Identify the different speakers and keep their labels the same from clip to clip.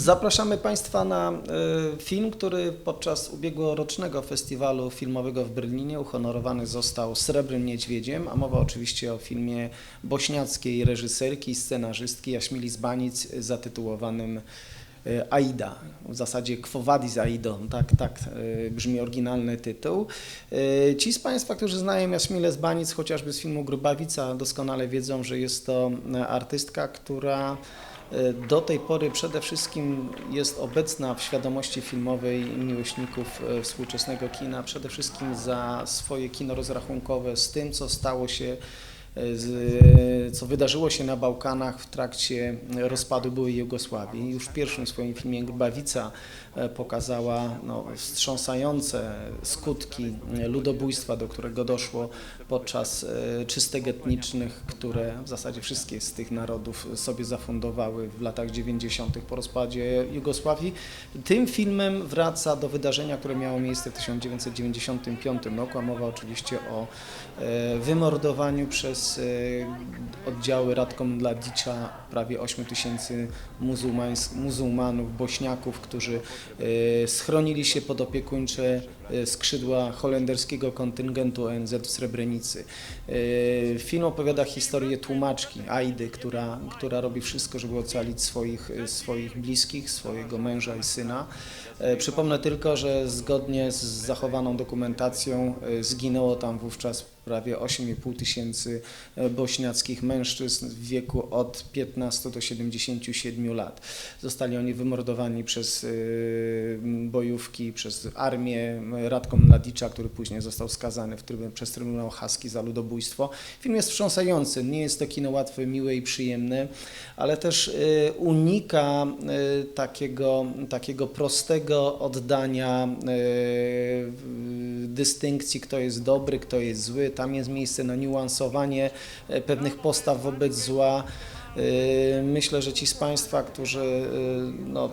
Speaker 1: Zapraszamy Państwa na y, film, który podczas ubiegłorocznego festiwalu filmowego w Berlinie uhonorowany został Srebrnym Niedźwiedziem, a mowa oczywiście o filmie bośniackiej reżyserki i scenarzystki Jaśmili Zbanic zatytułowanym y, Aida, w zasadzie Quo Vadis tak, tak y, brzmi oryginalny tytuł. Ci z Państwa, którzy znają Jaśmilę Zbanic chociażby z filmu Grubawica doskonale wiedzą, że jest to artystka, która do tej pory przede wszystkim jest obecna w świadomości filmowej miłośników y, współczesnego kina, przede wszystkim za swoje kino rozrachunkowe z tym, co stało się z, co wydarzyło się na Bałkanach w trakcie rozpadu byłej Jugosławii. Już w pierwszym swoim filmie Grubawica e, pokazała no, wstrząsające skutki ludobójstwa, do którego doszło podczas e, czystek etnicznych, które w zasadzie wszystkie z tych narodów sobie zafundowały w latach 90. po rozpadzie Jugosławii. Tym filmem wraca do wydarzenia, które miało miejsce w 1995 roku, a mowa oczywiście o e, wymordowaniu przez e, oddziały Radko Mladicia prawie 8 tysięcy muzułmanów, bośniaków, którzy e, schronili się pod opiekuńcze e, skrzydła holenderskiego kontyngentu ONZ w Srebrenicy. Film opowiada historię tłumaczki Aidy, która, która robi wszystko, żeby ocalić swoich, swoich bliskich, swojego męża i syna. Przypomnę tylko, że zgodnie z zachowaną dokumentacją zginęło tam wówczas prawie 8,5 tysięcy e, bośniackich mężczyzn w wieku od 15 do 77 lat. Zostali oni wymordowani przez e, bojówki, przez armię Radko Mladicza, który później został skazany w trybie, przez Trybunał Haski za ludobójstwo. Film jest wstrząsający, nie jest to kino łatwe, miłe i przyjemne, ale też e, unika e, takiego, takiego prostego oddania e, dystynkcji, kto jest dobry, kto jest zły. Tam jest miejsce na niuansowanie e, pewnych postaw wobec zła. E, Myślę, że ci z Państwa, którzy e, no,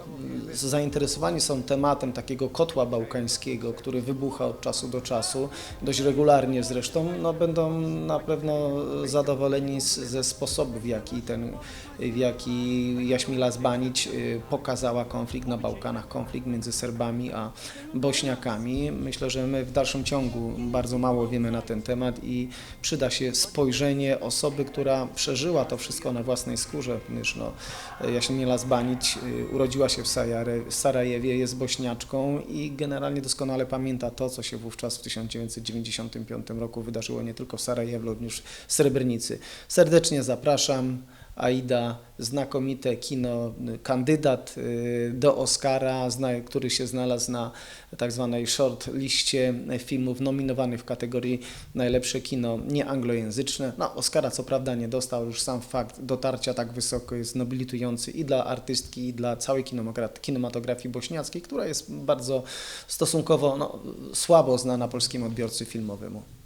Speaker 1: zainteresowani są tematem takiego kotła bałkańskiego, który wybucha od czasu do czasu, dość regularnie zresztą, no, będą na pewno zadowoleni z, ze sposobu, w jaki ten, w jaki Jaśmila Zbanić e, pokazała konflikt na Bałkanach, konflikt między Serbami a Bośniakami. Myślę, że my w dalszym ciągu bardzo mało wiemy na ten temat i przyda się spojrzenie osoby, która przeżyła to wszystko na własnej skórze, gdyż no, Jaśmila Zbanić y, urodziła się w Sarajewie, jest bośniaczką i generalnie doskonale pamięta to, co się wówczas w 1995 roku wydarzyło nie tylko w Sarajewie, również w Srebrenicy. Serdecznie zapraszam. Aida, znakomite kino, kandydat y, do Oscara, który się znalazł na tak zwanej short liście filmów nominowanych w kategorii najlepsze kino nieanglojęzyczne. No, Oscara co prawda nie dostał, już sam fakt dotarcia tak wysoko jest nobilitujący i dla artystki, i dla całej kinematografii bośniackiej, która jest bardzo stosunkowo no, słabo znana polskiemu odbiorcy filmowemu.